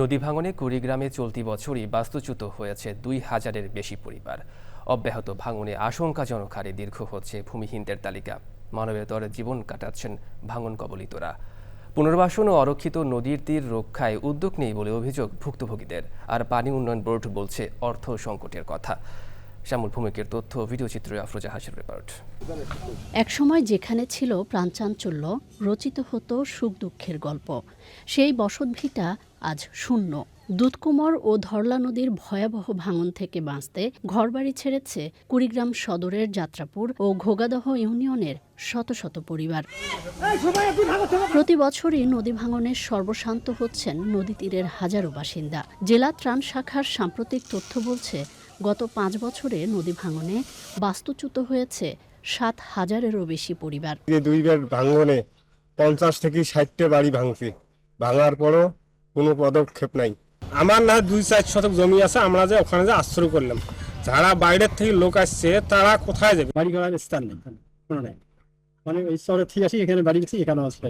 নদী ভাঙনে কুড়িগ্রামে চলতি বছরই বাস্তুচ্যুত হয়েছে দুই হাজারের বেশি পরিবার। অব্যাহত ভাঙনে আশঙ্কাজনক হারে দীর্ঘ হচ্ছে ভূমিহীনদের তালিকা। মানবেতর জীবন কাটাচ্ছেন ভাঙন কবলিতরা। পুনর্বাসন ও অরক্ষিত নদীর তীর রক্ষায় উদ্যোগ নেই বলে অভিযোগ ভুক্তভোগীদের। আর পানি উন্নয়ন বোর্ড বলছে অর্থ সংকটের কথা। শ্যামল ভূমিকের তথ্য ভিডিওচিত্রে আফরোজা হাসির রিপোর্ট। একসময় যেখানে ছিল প্রাণচাঞ্চল্য রচিত হতো সুখ দুঃখের গল্প। সেই বসতভিটা আজ শূন্য। দুধকুমর ও ধরলা নদীর ভয়াবহ ভাঙন থেকে বাঁচতে ঘরবাড়ি ছেড়েছে কুড়িগ্রাম সদরের যাত্রাপুর ও ঘোগাদহ ইউনিয়নের শত শত পরিবার। প্রতি বছরই নদী ভাঙনের সর্বশান্ত হচ্ছেন নদী তীরের হাজারো বাসিন্দা। জেলা ত্রাণ শাখার সাম্প্রতিক তথ্য বলছে গত পাঁচ বছরে নদী ভাঙনে বাস্তুচ্যুত হয়েছে সাত হাজারেরও বেশি পরিবার। দুইবার ভাঙনে পঞ্চাশ থেকে ষাটটা বাড়ি ভাঙছে। ভাঙার পরও কোনো পদক্ষেপ নাই। আমার না দুই চার শতক জমি আছে আমরা যে ওখানে যে আশ্রয় করলাম। যারা বাইরের থেকে লোক আসছে তারা কোথায় যাবে? বাড়ি করার স্থান নেই। কোনো নেই। মানে এই শহরে ঠিক আছে এখানে বাড়ি গেছি এখানেও আসলে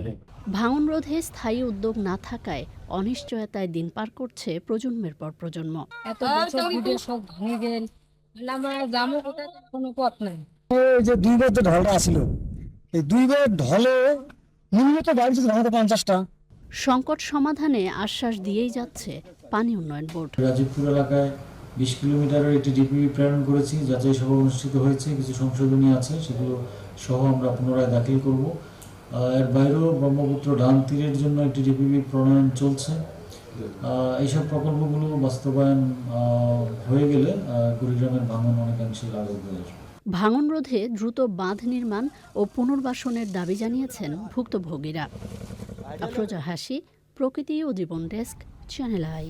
ভাঙন রোধে স্থায়ী উদ্যোগ না থাকায় অনিশ্চয়তায় দিন পার করছে প্রজন্মের পর প্রজন্ম। এত বছর ঘুরে সব ভেঙে গেল। আমরা যাব কোনো পথ নাই। এই যে দুই ঢলটা আসছিল এই দুই ঢলে নিম্নত বাড়ি পঞ্চাশটা। সংকট সমাধানে আশ্বাস দিয়েই যাচ্ছে পানি উন্নয়ন বোর্ড। রাজীবপুর এলাকায় বিশ কিলোমিটারের একটি ডিপিপি প্রেরণ করেছি, যাচাই সভা অনুষ্ঠিত হয়েছে, কিছু সংশোধনী আছে, সেগুলো সহ আমরা পুনরায় দাখিল করব। এর বাইরেও ব্রহ্মপুত্র ডান তীরের জন্য একটি ডিপিপি প্রণয়ন চলছে। এইসব প্রকল্পগুলো বাস্তবায়ন হয়ে গেলে কুড়িগ্রামের ভাঙন অনেকাংশে লাঘব হয়ে আসবে। ভাঙন রোধে দ্রুত বাঁধ নির্মাণ ও পুনর্বাসনের দাবি জানিয়েছেন ভুক্তভোগীরা। আফরোজা হাসি, প্রকৃতি ও জীবন ডেস্ক, চ্যানেল আই।